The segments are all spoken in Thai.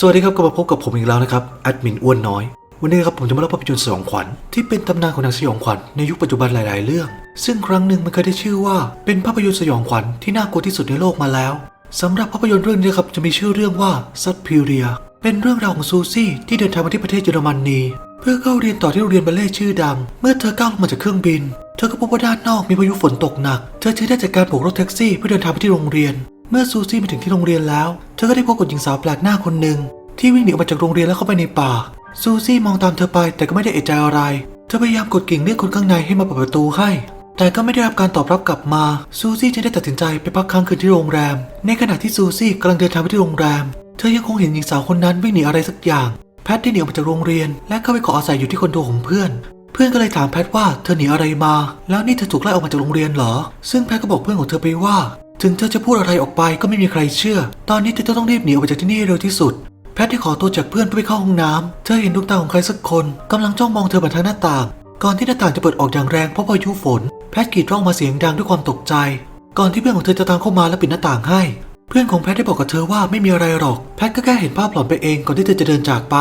สวัสดีครับกลับมาพบกับผมอีกแล้วนะครับแอดมินอ้วนน้อย วันนี้ครับผมจะมาเล่าภาพยนตร์สยองขวัญที่เป็นตำนานของหนังสยองขวัญในยุคปัจจุบันหลาย ๆ เรื่อง ซึ่งครั้งหนึ่งมันเคยได้ชื่อว่าเป็นภาพยนตร์สยองขวัญที่น่ากลัวที่สุดในโลกมาแล้วสำหรับภาพยนตร์เรื่องนี้ครับจะมีชื่อเรื่องว่าซัตพิเรียเป็นเรื่องราวของซูซี่ที่เดินทางมาที่ประเทศเยอรมนีเพื่อเข้าเรียนต่อที่โรงเรียนบัลเล่ชื่อดัง เมื่อเธอก้าวลงมาจากเครื่องบิน เธอก็พบว่าด้านนอกมีพายุฝนตกหนัก เธอจึงได้จัดการโบกรถแท็กซี่เพื่อเดินทางไปที่โรงเรียน เมื่อซูซี่มาถึงที่โรงเรียนแล้ว เธอก็ได้พบกับหญิงสาวแปลกหน้าคนหนึ่ง ที่วิ่งหนีออกมาจากโรงเรียนแล้วเข้าไปในป่า ซูซี่มองตามเธอไปแต่ก็ไม่ได้เอะใจอะไร เธอพยายามกดกิ่งเรียกคนข้างในให้มาเปิดประตูให้ แต่ก็ไม่ได้รับการตอบรับกลับมา ซูซี่จึงได้ตัดสินใจไปพักค้างคืนที่โรงแรม ในขณะที่ซูซี่กำลังเดินทางไปที่โรงแรม เธอยังคงเห็นหญิงสาวคนนั้นวิ่งหนีอะไรสักอย่าง แพทได้หนีออกมาจากโรงเรียน และเข้าไปขออาศัยอยู่ที่คอนโดของเพื่อน เพื่อนก็เลยถามแพทว่าเธอหนีอะไรมา แล้วนี่เธอถูกไล่ออกมาจากโรงเรียนเหรอ ซึ่งแพทก็บอกเพื่อนของเธอไปว่า ถึงเธอจะพูดอะไรออกไปก็ไม่มีใครเชื่อ ตอนนี้เธอต้องรีบหนีออกไปจากที่นี่เร็วที่สุด พทได้ขอตัวจากเพื่อนเพื่อไปเข้าห้องน้ำเธอเห็นดวงตาของใครสักคนกำลังจ้องมองเธอผ่านทางหน้าต่าง ก่อนที่หน้าต่างจะเปิดออกอย่างแรงเพราะพายุฝน แพทกรีดร้องมาเสียงดังด้วยความตกใจ ก่อนที่เพื่อนของเธอจะตามเข้ามาและปิดหน้าต่างให้ เพื่อนของแพทได้บอกกับเธอว่าไม่มีอะไรหรอก แพทก็แค่เห็นภาพหลอนไปเองก่อนที่เธอจะเดินจากไป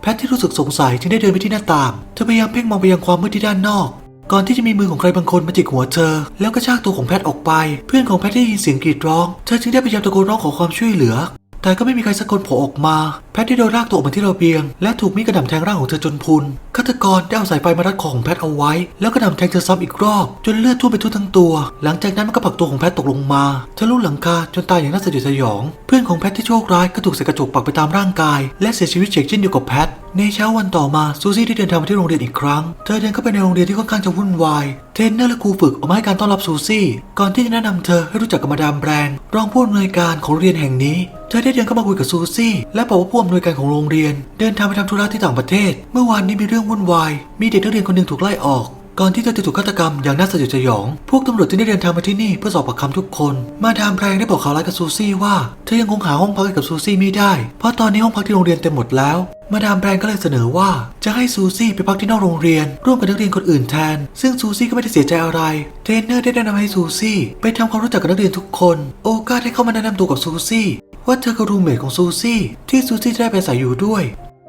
แพทที่รู้สึกสงสัยจึงได้เดินไปที่หน้าต่าง เธอพยายามเพ่งมองไปยังความมืดที่ด้านนอก ก่อนที่จะมีมือของใครบางคนมาจิกหัวเธอ แล้วก็ชากตัวของแพทออกไป เพื่อนของแพทได้ยินเสียงกรีดร้อง เธอจึงได้พยายามตะโกนร้องขอความช่วยเหลือ แต่ก็ไม่มีใครสักคนโผล่ออกมา แพทได้โดนลากตัวออกมาที่ระเบียง และถูกมีดกระหน่ำแทงร่างของเธอจนพุนฆาตกรได้เอาสายไฟมารัดคอของแพทเอาไว้ แล้วกระหน่ำแทงเธอซ้ำอีกรอบ จนเลือดท่วมไปทั่วทั้งตัว หลังจากนั้นมันก็ผลักตัวของแพทตกลงมาทะลุหลังคาจนตายอย่างน่าสยดสยอง เพื่อนของแพทที่โชคร้ายก็ถูกใส่กระจกปักไปตามร่างกาย และเสียชีวิตเฉกเช่นเดียวกับแพทในเช้าวันต่อมาซูซี่ได้เดินทางมาที่โรงเรียนอีกครั้ง เธอเดินเข้าไปในโรงเรียนที่ค่อนข้างจะวุ่นวาย เทรนเนอร์และครูฝึกออกมาให้การต้อนรับซูซี่ ก่อนที่จะแนะนำเธอให้รู้จักกับมาดามแบรงรองผู้อำนวยการของโรงเรียนแห่งนี้ เธอได้เดินเข้ามาคุยกับซูซี่ และบอกว่าผู้อำนวยการของโรงเรียน เดินทางไปทำธุระที่ต่างประเทศ เมื่อวานนี้มีเรื่องวุ่นวาย มีเด็กนักเรียนคนหนึ่งถูกไล่ออก ก่อนที่เธอจะถูกฆาตกรรมอย่างน่าสยดสยอง พวกตำรวจจึงได้เดินทางมาที่นี่เพื่อสอบปากคำทุกคน มาดามแพรงได้บอกข่าวร้ายกับซูซี่ว่าเธอยังคงหาห้องพักให้กับซูซี่ไม่ได้ เพราะตอนนี้ห้องพักที่โรงเรียนเต็มหมดแล้ว มาดามแพรงก็เลยเสนอว่าจะให้ซูซี่ไปพักที่นอกโรงเรียน ร่วมกับนักเรียนคนอื่นแทน ซึ่งซูซี่ก็ไม่ได้เสียใจอะไร เทรนเนอร์ได้แนะนำให้ซูซี่ไปทำความรู้จักกับนักเรียนทุกคน โอกาสได้เข้ามาแนะนำตัวกับซูซี่ ว่าเธอคือรูมเมทของซูซี่ที่ซูซี่ได้ไปอาศัยอยู่ด้วย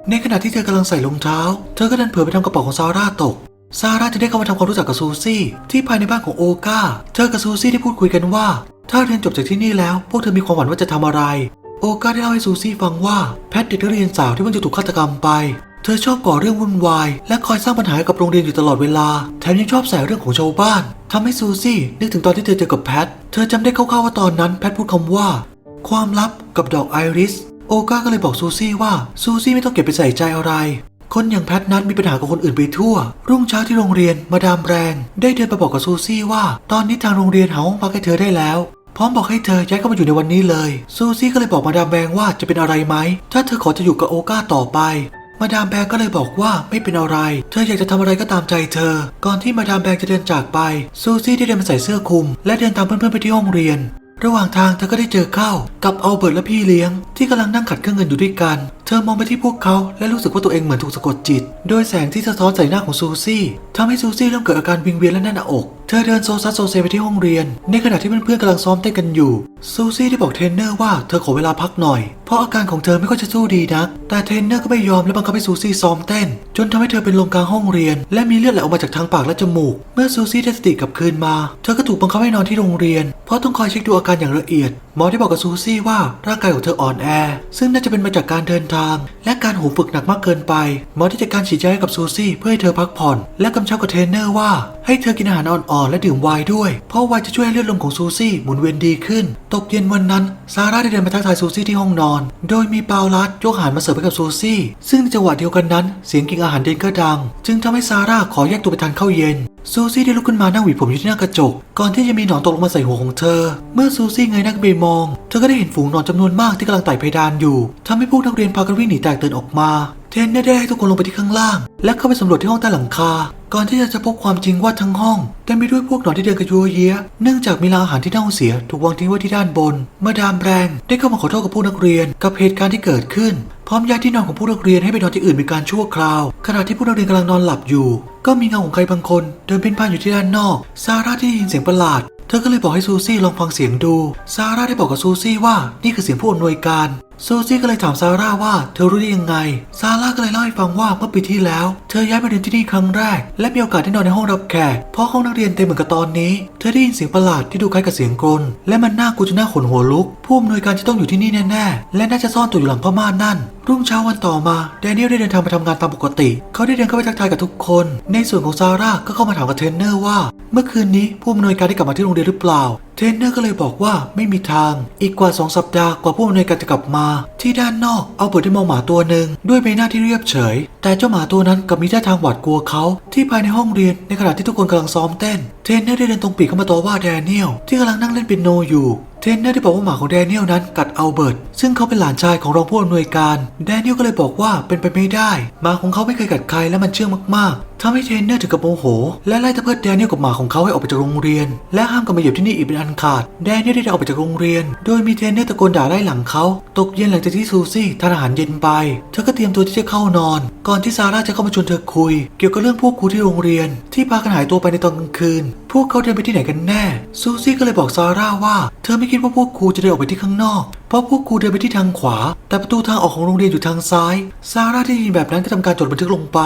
ในขณะที่เธอกำลังใส่รองเท้า เธอก็ดันเผลอไปทำกระเป๋าของซาร่าตก ซาร่าจึงได้เข้ามาทำความรู้จักกับซูซี่ที่ภายในบ้านของโอกาเธอกับซูซี่ได้พูดคุยกันว่า ถ้าเรียนจบจากที่นี่แล้ว พวกเธอมีความหวังว่าจะทำอะไร โอกาได้เล่าให้ซูซี่ฟังว่าแพทเด็กนักเรียนสาวที่เพิ่งจะถูกฆาตกรรมไปเธอชอบก่อเรื่องวุ่นวาย และคอยสร้างปัญหากับโรงเรียนอยู่ตลอดเวลา แถมยังชอบแสเรื่องของชาวบ้านทำให้ซูซี่นึกถึงตอนที่เธอเจอกับแพท เธอจำได้คร่าวๆว่าตอนนั้นแพทพูดคำว่า ความลับกับดอกไอริส โอกาก็เลยบอกซูซี่ว่าซูซี่ไม่ต้องเก็บไปใส่ใจอะไร คนอย่างแพทนั้นมีปัญหากับคนอื่นไปทั่ว รุ่งเช้าที่โรงเรียนมาดามแรง ได้เดินไปบอกกับซูซี่ว่า ตอนนี้ทางโรงเรียนหาห้องพักให้เธอได้แล้วพร้อมบอกให้เธอย้ายเข้ามาอยู่ในวันนี้เลย ซูซี่ก็เลยบอกมาดามแบงว่าจะเป็นอะไรไหม ถ้าเธอขอจะอยู่กับโอกาต่อไป มาดามแบงก็เลยบอกว่าไม่เป็นอะไร เธออยากจะทำอะไรก็ตามใจเธอ ก่อนที่มาดามแบงจะเดินจากไป ซูซี่ได้เดินมาใส่เสื้อคลุม และเดินตามเพื่อนๆไปที่ห้องเรียน ระหว่างทางเธอก็ได้เจอเข้ากับอัลเบิร์ตและพี่เลี้ยง ที่กำลังนั่งขัดเครื่องเงินอยู่ด้วยกัน เธอมองไปที่พวกเขาและรู้สึกว่าตัวเองเหมือนถูกสะกดจิต โดยแสงที่สะท้อนใส่หน้าของซูซี่ทำให้ซูซี่เริ่มเกิดอาการวิงเวียนและแน่นหน้าอก เธอเดินโซซัสโซเซไปที่ห้องเรียน ในขณะที่เพื่อนๆกำลังซ้อมเต้นกันอยู่ ซูซี่ได้บอกเทรนเนอร์ว่าเธอขอเวลาพักหน่อย เพราะอาการของเธอไม่ค่อยจะสู้ดีนัก แต่เทรนเนอร์ก็ไม่ยอมและบังคับให้ซูซี่ซ้อมเต้น จนทำให้เธอเป็นลมกลางห้องเรียน และมีเลือดไหลออกมาจากทางปากและจมูก เมื่อซูซี่ได้สติกลับคืนมา เธอก็ถูกบังคับให้นอนที่โรงเรียน เพราะต้องคอยเช็คดูอาการอย่างละเอียด หมอได้บอกกับซูซี่ว่าร่างกายของเธออ่อนแอ ซึ่งน่าจะเป็นมาจากการเดินทาง และการหูฝึกหนักมากเกินไปหมอได้จัดการฉีดยาให้กับซูซี่เพื่อให้เธอพักผ่อน และกำชับกับเทรนเนอร์ว่า ให้เธอกินอาหารอ่อนๆและดื่มไวน์ด้วย เพราะไวน์จะช่วยให้เลือดลมของซูซี่หมุนเวียนดีขึ้น ตกเย็นวันนั้นซาร่าได้เดินมาทักทายซูซี่ที่ห้องนอน โดยมีเปาลัดยกอาหารมาเสิร์ฟให้กับซูซี่ ซึ่งในจังหวะเดียวกันนั้นเสียงกิ่งอาหารเด่นก็ดัง จึงทำให้ซาร่าขอแยกตัวไปทานข้าวเย็นซูซี่ได้ลุกขึ้นมานั่งหวีผมอยู่ที่หน้ากระจก ก่อนที่จะมีหนอนตกลงมาใส่หัวของเธอ เมื่อซูซี่เงยหน้าไปมอง เธอก็ได้เห็นฝูงหนอนจำนวนมากที่กำลังไต่เพดานอยู่ทำให้พวกนักเรียนพากันวิ่งหนีแตกตื่นออกมา เทนได้ให้ทุกคนลงไปที่ข้างล่าง และเข้าไปสำรวจที่ห้องใต้หลังคา ก่อนที่จะจะพบความจริงว่าทั้งห้องเต็มไปด้วยพวกหนอนที่เดินกระยัวเยียเนื่องจากมีรางอาหารที่เน่าเสีย ถูกวางทิ้งไว้ที่ด้านบน มาดามแรงได้เข้ามาขอโทษกับผู้นักเรียน กับเหตุการณ์ที่เกิดขึ้น พร้อมย้ายที่นอนของผู้นักเรียนให้ไปนอนที่อื่นเป็นการชั่วคราว ขณะที่ผู้นักเรียนกำลังนอนหลับอยู่ ก็มีเงาของใครบางคนเดินเพ่นพ่านอยู่ที่ด้านนอก ซาร่าที่ได้ยินเสียงประหลาดเธอก็เลยบอกให้ซูซี่ลองฟังเสียงดู ซาร่าได้บอกกับซูซี่ว่านี่คือเสียงผู้อำนวยการ ซูซี่ก็เลยถามซาร่าว่าเธอรู้ได้ยังไง ซาร่าก็เลยเล่าให้ฟังว่าเมื่อปีที่แล้ว เธอย้ายมาเรียนที่นี่ครั้งแรก และมีโอกาสได้นอนในห้องรับแขก เพราะห้องนักเรียนเต็มเหมือนกับตอนนี้ เธอได้ยินเสียงประหลาดที่ดูคล้ายกับเสียงกรน และมันน่ากลัวจนน่าขนหัวลุก ผู้อำนวยการจะต้องอยู่ที่นี่แน่ๆ และน่าจะซ่อนตัวอยู่หลังผ้าม่านนั่น รุ่งเช้าวันต่อมาแดเนียลได้เดินทางไปทำงานตามปกติ เขาได้เดินเข้าไปทักทายกับทุกคน ในส่วนของซาร่าก็เข้ามาถามกับเทรนเนอร์ว่า เมื่อคืนนี้ผู้อำนวยการได้กลับมาที่โรงเรียนหรือเปล่า เทรนเนอร์ก็เลยบอกว่าไม่มีทาง อีกกว่า 2 สัปดาห์กว่าผู้อำนวยการจะกลับมา ที่ด้านนอกเอาเบิร์ดได้มองหมาตัวหนึ่งด้วยใบหน้าที่เรียบเฉย แต่เจ้าหมาตัวนั้นกลับมีท่าทางหวาดกลัวเขาที่ภายในห้องเรียนในขณะที่ทุกคนกำลังซ้อมเต้น เทรนเนอร์ได้เดินตรงปีกเข้ามาต่อว่าแดเนียลที่กำลังนั่งเล่นเปียโนอยู่เทรนเนอร์ได้บอกว่าหมาของแดเนียลนั้นกัดอัลเบิร์ตซึ่งเขาเป็นหลานชายของรองผู้อำนวยการ แดเนียลก็เลยบอกว่าเป็นไปไม่ได้หมาของเขาไม่เคยกัดใครและมันเชื่องมากๆทำให้เทรนเนอร์ถึงกับโมโห และไล่ตะเพิดแดเนียลกับหมาของเขาให้ออกไปจากโรงเรียน และห้ามกลับมาเหยียบที่นี่อีกเป็นอันขาด แดเนียลได้ออกไปจากโรงเรียน โดยมีเทรนเนอร์ตะโกนด่าไล่หลังเขา ตกเย็นหลังจากที่ซูซี่ทานอาหารเย็นไป เธอก็เตรียมตัวที่จะเข้านอน ก่อนที่ซาร่าจะเข้ามาชวนเธอคุย เกี่ยวกับเรื่องพวกครูที่โรงเรียน ที่พากันหายตัวไปในตอนกลางคืน พวกเขาเดินไปที่ไหนกันแน่ ซูซี่ก็เลยบอกซาร่าว่า เธอไม่คิดว่าพวกครูจะเดินออกไปที่ข้างนอก เพราะพวกครูเดินไปที่ทางขวา แต่ประตูทางออกของโรงเรียนอยู่ทางซ้าย ซาร่าได้ยินแบบนั้นก็ทำการจดบันทึกลงไป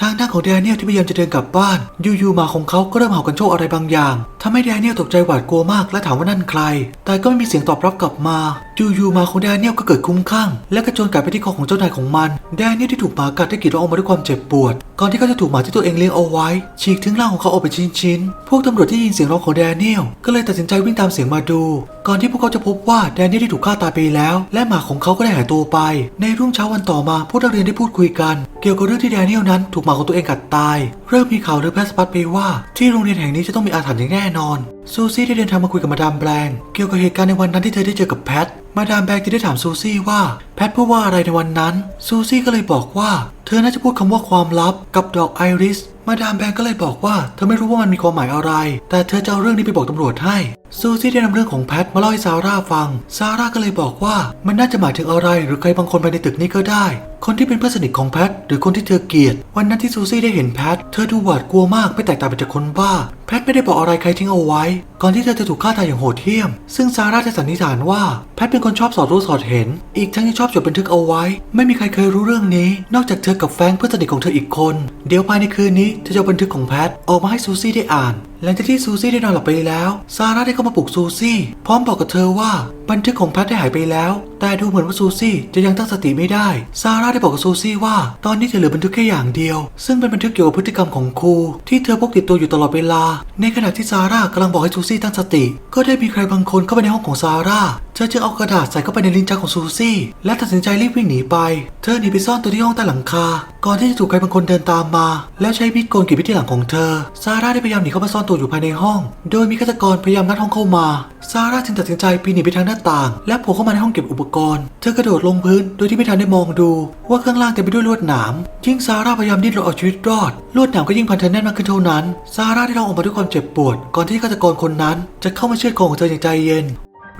ทางด้านของแดเนียลที่พยายามจะเดินกลับบ้าน อยู่ๆหมาของเขาก็เริ่มเห่ากันโชคอะไรบางอย่างทำให้แดเนียลตกใจหวาดกลัวมากและถามว่านั่นใคร แต่ก็ไม่มีเสียงตอบรับกลับมา อยู่ๆหมาของแดเนียลก็เกิดคุ้มคลั่งและกระโจนกัดไปที่คอของเจ้านายของมัน แดเนียลที่ถูกหมากัดได้กรีดร้องออกมาด้วยความเจ็บปวด ก่อนที่เขาจะถูกหมาที่ตัวเองเลี้ยงเอาไว้ ฉีกถึงร่างของเขาออกเป็นชิ้นๆ พวกตำรวจที่ยินเสียงร้องของแดเนียลก็เลยตัดสินใจวิ่งตามเสียงมาดู ก่อนที่พวกเขาจะพบว่าแดเนียลได้ถูกฆ่าตายไปแล้ว และหมาของเขาก็ได้หายตัวไป ในรุ่งเช้าวันต่อมาผู้นักเรียนได้พูดคุยกันเกี่ยวกับเรื่องที่แดเนียลนั้นถูกหมาของตัวเองกัดตาย เริ่มมีข่าวลือแพร่สะพัดไปว่า ที่โรงเรียนแห่งนี้จะต้องมีอาถรรพ์อย่างแน่นอน ซูซี่ได้เดินทางมาคุยกับมาดามแบงเกี่ยวกับเหตุการณ์ในวันนั้นที่เธอได้เจอกับแพท มาดามแบงจะได้ถามซูซี่ว่าแพทพูดว่าอะไรในวันนั้น ซูซี่ก็เลยบอกว่า เธอน่าจะพูดคำว่าความลับกับดอกไอริส มาดามแบงก็เลยบอกว่าเธอไม่รู้ว่ามันมีความหมายอะไร แต่เธอจะเอาเรื่องนี้ไปบอกตำรวจให้ ซูซี่ได้นำเรื่องของแพทมาเล่าให้ซาร่าฟัง ซาร่าก็เลยบอกว่ามันน่าจะหมายถึงอะไร หรือใครบางคนภายในตึกนี้ก็ได้ คนที่เป็นเพื่อนสนิทของแพทหรือคนที่เธอเกลียด วันนั้นที่ซูซี่ได้เห็นแพทเธอดูหวาดกลัวมากไม่แตกต่างไปจากคนบ้า แพทไม่ได้บอกอะไรใครทิ้งเอาไว้ ก่อนที่เธอจะถูกฆ่าตายอย่างโหดเหี้ยม ซึ่งซาร่าได้สันนิษฐานว่าแพทเป็นคนชอบสอดรู้สอดเห็น อีกทั้งยังชอบจดบันทึกเอาไว้ ไม่มีใครเคยรู้เรื่องนี้ นอกจากเธอกับแฟงเพื่อนสนิทของเธออีกคน เดี๋ยวภายในคืนนี้เธอจะเอาบันทึกของแพทออกมาให้ซูซี่ได้อ่าน หลังจากที่ซูซี่ได้นอนหลับไปแล้ว ซาร่าได้เข้ามาปลุกซูซี่ พร้อมบอกกับเธอว่าบันทึกของแพทได้หายไปแล้ว แต่ดูเหมือนว่าซูซี่จะยังตั้งสติไม่ได้ ซาร่าได้บอกกับซูซี่ว่า ตอนนี้เธอเหลือบันทึกแค่อย่างเดียว ซึ่งเป็นบันทึกเกี่ยวกับพฤติกรรมของครู ที่เธอพกติดตัวอยู่ตลอดเวลา ในขณะที่ซาร่ากำลังบอกให้ซูซี่ตั้งสติ ก็ได้มีใครบางคนเข้าไปในห้องของซาร่า เธอจึงเอากระดาษใส่เข้าไปในลิ้นชักของซูซี่ และตัดสินใจรีบวิ่งหนีไป เธอหนีไปซ่อนตัวที่ห้องใต้หลังคา ก่อนที่จะถูกใครบางคนเดินตามมา แล้วใช้มีดโกนกรีดไปที่หลังของเธอ ซาร่าได้พยายามหนีเข้ามาซ่อนตัวอยู่ภายในห้อง โดยมีฆาตกรพยายามงัดห้องเข้ามา ซาร่าจึงตัดสินใจปีนหนีไปทางหน้าต่าง และโผล่เข้ามาในห้องเก็บอุปกรณ์ เธอกระโดดลงพื้นโดยที่ไม่ทันได้มองดู ว่าข้างล่างเต็มไปด้วยลวดหนามยิ่งซาร่าพยายามดิ้นรนเอาชีวิตรอด ลวดหนามก็ยิ่งพันเธอแน่นมากขึ้นเท่านั้น ซาร่าได้ร้องออกมาด้วยความเจ็บปวด ก่อนที่ฆาตกรคนนั้น จะเข้ามาเชือดคอของเธออย่างใจเย็น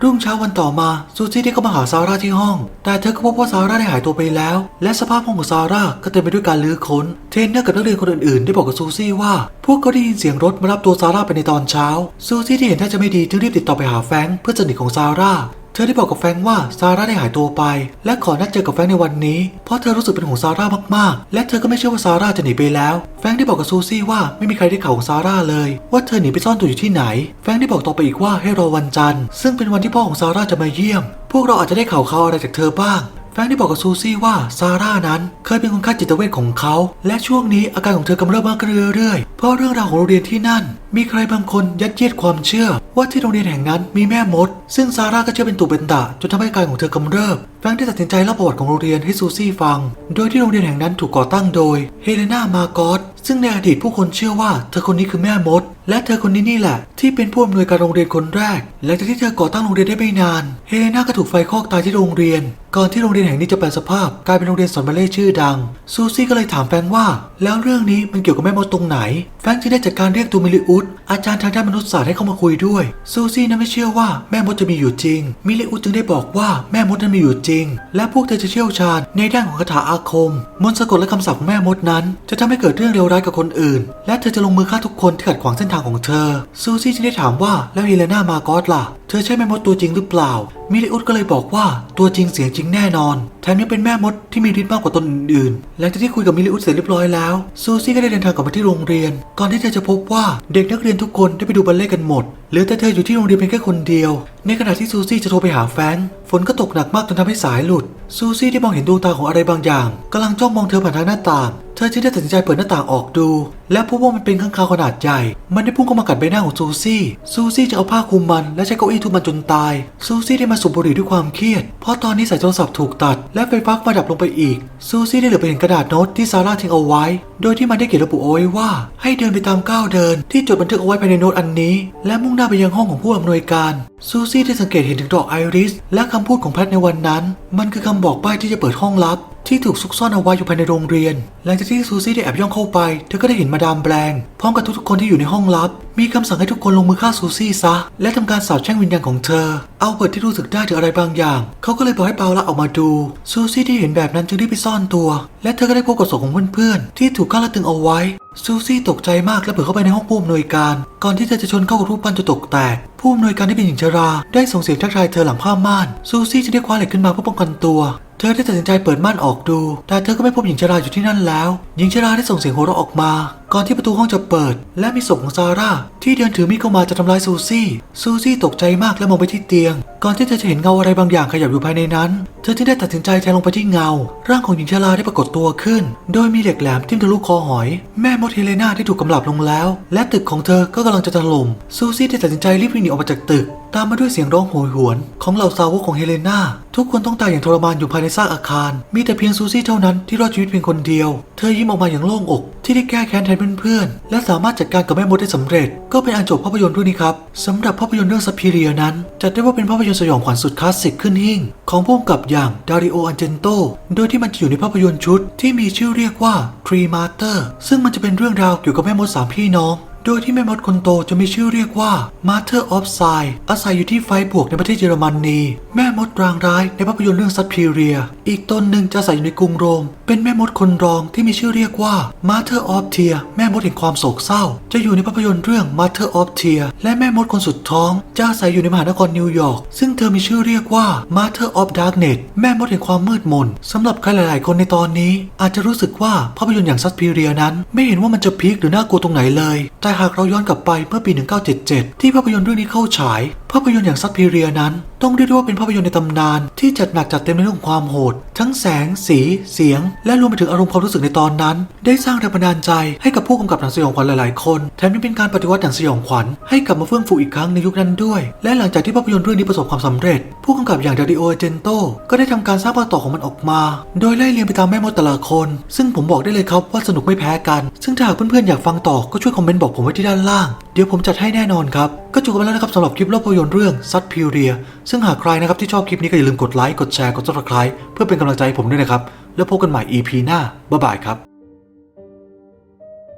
รุ่งเช้าวันต่อมาซูซี่ได้เข้ามาหาซาร่าที่ห้อง แต่เธอก็พบว่าซาร่าได้หายตัวไปแล้ว และสภาพห้องของซาร่าก็เต็มไปด้วยการลื้อค้น เทรนเนอร์กับนักเรียนคนอื่นๆ ได้บอกกับซูซี่ว่า พวกเขาได้ยินเสียงรถมารับตัวซาร่าไปในตอนเช้า ซูซี่ที่เห็นท่าจะไม่ดีจึงรีบติดต่อไปหาแฟงเพื่อนสนิทของซาร่า ธอได้บอกกับแฟงว่าซาร่าได้หายตัวไป และขอนัดเจอกับแฟงในวันนี้ เพราะเธอรู้สึกเป็นห่วงซาร่ามากๆ และเธอก็ไม่เชื่อว่าซาร่าจะหนีไปแล้ว แฟงได้บอกกับซูซี่ว่าไม่มีใครได้ข่าวของซาร่าเลย ว่าเธอหนีไปซ่อนตัวอยู่ที่ไหน แฟงได้บอกต่อไปอีกว่าให้รอวันจันทร์ ซึ่งเป็นวันที่พ่อของซาร่าจะมาเยี่ยม พวกเราอาจจะได้ข่าวข่าวอะไรจากเธอบ้างแฟรงค์ได้บอกกับซูซี่ว่าซาร่านั้นเคยเป็นคนไข้จิตเวชของเขา และช่วงนี้อาการของเธอกำเริบมากขึ้นเรื่อยๆ เพราะเรื่องราวของโรงเรียนที่นั่นมีใครบางคนยัดเยียดความเชื่อ ว่าที่โรงเรียนแห่งนั้นมีแม่มด ซึ่งซาร่าก็เชื่อเป็นตุเป็นตะจนทำให้การของเธอกำเริบแฟรงค์ได้ตัดสินใจเล่าประวัติของโรงเรียนให้ซูซี่ฟัง โดยที่โรงเรียนแห่งนั้นถูกก่อตั้งโดยเฮเลนามาโกอสซึ่งในอดีตผู้คนเชื่อว่าเธอคนนี้คือแม่มด และเธอคนนี้นี่แหละ ที่เป็นผู้อำนวยการโรงเรียนคนแรก หลังจากที่เธอก่อตั้งโรงเรียนได้ไม่นานเฮเลนาก็ถูกไฟคลอกตายที่โรงเรียน ก่อนที่โรงเรียนแห่งนี้จะแปลสภาพ กลายเป็นโรงเรียนสอนบัลเล่ชื่อดังซูซี่ก็เลยถามแฟรงค์ว่า แล้วเรื่องนี้มันเกี่ยวกับแม่มดตรงไหนแฟรงค์จึงได้จัดการเรียกตูมิลิอุสอุดอาจารย์ทางด้านมนุษยศาสตร์ให้เข้ามาคุยด้วย ซูซี่นั้นไม่เชื่อว่าแม่มดจะมีอยู่จริง มิเลอุดจึงได้บอกว่าแม่มดนั้นมีอยู่จริง และพวกเธอจะเชี่ยวชาญในด้านของคาถาอาคม มนต์สะกดและคำสาปของแม่มดนั้น จะทำให้เกิดเรื่องเลวร้ายกับคนอื่น และเธอจะลงมือฆ่าทุกคนที่ขัดขวางเส้นทางของเธอ ซูซี่จึงได้ถามว่าแล้วเฮเลนามาโกอสล่ะ เธอใช่แม่มดตัวจริงหรือเปล่า มิเลอุสก็เลยบอกว่าตัวจริงเสียงจริงแน่นอนแถมยังเป็นแม่มดที่มีฤทธิ์มากกว่าตนอื่นๆหลังจากที่คุยกับมิเลอุสเสร็จเรียบร้อยแล้วซูซี่ก็ได้เดินทางกลับมาที่โรงเรียน ก่อนที่เธอจะพบว่าเด็กนักเรียนทุกคนได้ไปดูบัลเล่กันหมดเหลือแต่เธออยู่ที่โรงเรียนเพียงแค่คนเดียว ในขณะที่ซูซี่จะโทรไปหาแฟรงค์ฝนก็ตกหนักมากจนทำให้สายหลุดซูซี่ได้มองเห็นดวงตาของอะไรบางอย่างกำลังจ้องมองเธอผ่านทางหน้าต่าง เธอจึงได้ตัดสินใจเปิดหน้าต่างออกดู และพบว่ามันเป็นข้างคาวขนาดใหญ่ มันได้พุ่งเข้ามากัดใบหน้าของซูซี่ ซูซี่จะเอาผ้าคลุมมันและใช้เก้าอี้ทุบมันจนตาย ซูซี่ได้มาสูบบุหรี่ด้วยความเครียด เพราะตอนนี้สายโทรศัพท์ถูกตัด และไฟฟ้าก็มาดับลงไปอีก ซูซี่ได้เหลือไปเห็นกระดาษโน้ตที่ซาร่าทิ้งเอาไว้ โดยที่มันได้เขียนระบุเอาไว้ว่า ให้เดินไปตามก้าวเดิน ที่จดบันทึกเอาไว้ภายในโน้ตอันนี้ และมุ่งหน้าไปยังห้องของผู้อำนวยการซูซี่ได้สังเกตเห็นถึงดอกไอริส และคำพูดของแพทในวันนั้น มันคือคำบอกใบ้ที่จะเปิดห้องลับ ที่ถูกซุกซ่อนเอาไว้อยู่ภายในโรงเรียน หลังจากที่ซูซี่ได้แอบย่องเข้าไป เธอก็ได้เห็นมาดามแบลงพร้อมกับทุกๆคนที่อยู่ในห้องลับ มีคำสั่งให้ทุกคนลงมือฆ่าซูซี่ซะ และทำการสาบแช่งวิญญาณของเธอ เอาเบิร์ตที่รู้สึกได้ถึงอะไรบางอย่าง เขาก็เลยบอกให้เปาละออกมาดู ซูซี่ที่เห็นแบบนั้นจึงรีบไปซ่อนตัว และเธอก็ได้พบกับศพของเพื่อนๆที่ถูกฆ่าและตึงเอาไว้ ซูซี่ตกใจมากและเผลอเข้าไปในห้องผู้อำนวยการ ก่อนที่เธอจะชนเข้ากับรูปปั้นจนตกแตก ผู้อำนวยการที่เป็นหญิงชรา ได้ส่งเสียงทักทายเธอหลังผ้าม่าน ซูซี่จะได้คว้าเหล็กขึ้นมาเพื่อป้องกันตัว เธอได้ตัดสินใจเปิดม่านออกดู แต่เธอก็ไม่พบหญิงชราอยู่ที่นั่นแล้ว หญิงชราได้ส่งเสียงโหัวเราะออกมา ก่อนที่ประตูห้องจะเปิด และมีศพของซาร่าที่เดินถือมีดเข้ามาจะทำร้ายซูซี่ ซูซี่ตกใจมากและมองไปที่เตียง ก่อนที่เธอจะเห็นเงาอะไรบางอย่างขยับอยู่ภายในนั้น เธอจึงได้ตัดสินใจแทงลงไปที่เงา ร่างของหญิงชราได้ปรากฏตัวขึ้น โดยมีเหล็กแหลมทิ่มทะลุคอหอย แม่มดเฮเลนาที่ถูกกำลับลงแล้ว และตึกของเธอก็กำลังจะถล่ม ซูซี่ได้ตัดสินใจรีบวิ่งหนีออกมาจากตึก ตามมาด้วยเสียงร้องโหยหวน ของเหล่าสาวกของเฮเลนาทุกคนต้องตายอย่างทรมานอยู่ภายในซากอาคาร มีแต่เพียงซูซี่เท่านั้นที่รอดชีวิตเพียงคนเดียว เธอยิ้มออกมาอย่างโล่งอก ที่ได้แก้แค้นแทนเพื่อนๆ และสามารถจัดการกับแม่มดได้สำเร็จ ก็เป็นอันจบภาพยนตร์เรื่องนี้ครับสำหรับภาพยนตร์เรื่องซัพพีเรียนั้น จัดได้ว่าเป็นภาพยนตร์สยองขวัญสุดคลาสสิกขึ้นหิ่ง ของผู้กำกับอย่างดาริโออันเจนโต โดยที่มันจะอยู่ในภาพยนตร์ชุดที่มีชื่อเรียกว่า Tree Master ซึ่งมันจะเป็นเรื่องราวเกี่ยวกับแม่มดสามพี่น้อง โดยที่แม่มดคนโตจะมีชื่อเรียกว่า Mother of s i อาศัยอยู่ที่ไฟบวกในประเทศเยอรมนนีแม่มดรางร้ายในภาพยนตร์เรื่องซัตพีเรีย อีกตนหนึ่งจะอาศัยอยู่ในกรุงโรม เป็นแม่มดคนรองที่มีชื่อเรียกว่า Mother of Tear แม่มดแห่งความโศกเศร้า จะอยู่ในภาพยนตร์เรื่อง Mother of Tear และแม่มดคนสุดท้อง จะอาศัยอยู่ในมหานครนิวยอร์กซึ่งเธอมีชื่อเรียกว่า Mother of Darkness แม่มดแห่งความมืดมนสำหรับใครหลาย ๆ คนในตอนนี้ อาจจะรู้สึกว่าภาพยนตร์อย่างซัตพีเรียนั้น ไม่เห็นว่ามันจะพีคหรือน่ากลัวตรงไหนเลยแแต่หากเราย้อนกลับไปเมื่อปี 1977 ที่ภาพยนตร์เรื่องนี้เข้าฉาย ภาพยนตร์อย่างซัตพีเรียนั้น ต้องเรียกได้ว่าเป็นภาพยนตร์ในตำนาน ที่จัดหนักจัดเต็มในเรื่องของความโหด ทั้งแสง สี เสียง และรวมไปถึงอารมณ์ความรู้สึกในตอนนั้น ได้สร้างแรงบันดาลใจให้กับผู้กำกับหนังสยองขวัญหลายๆ คน แถมยังเป็นการปฏิวัติหนังสยองขวัญให้กลับมาเฟื่องฟูอีกครั้งในยุคนั้นด้วย และหลังจากที่ภาพยนตร์เรื่องนี้ประสบความสำเร็จ ผู้กำกับอย่างดาริโอเจนโตก็ได้ทำการสร้างภาคต่อของมันออกมา โดยไล่เรียงไปตามแม่มดแต่ละคน ซึ่งผมบอกได้เลยครับว่าสนุกไม่แพ้กัน ซึ่งถ้าหากเพื่อนๆอยากฟังต่อก็ช่วยคอมเมนต์บอกผมไว้ที่ด้านล่าง เดี๋ยวผมจัดให้แน่นอนครับ ก็จบกันแล้วนะครับสำหรับคลิปเล่าภาพยนตร์เรื่องซัตพิเรียซึ่งหากใครนะครับที่ชอบคลิปนี้ก็อย่าลืมกดไลค์ กดแชร์ กด subscribe เพื่อเป็นกำลังใจให้ผมด้วยนะครับ แล้วพบกันใหม่ EP หน้าบ๊ายบายครับ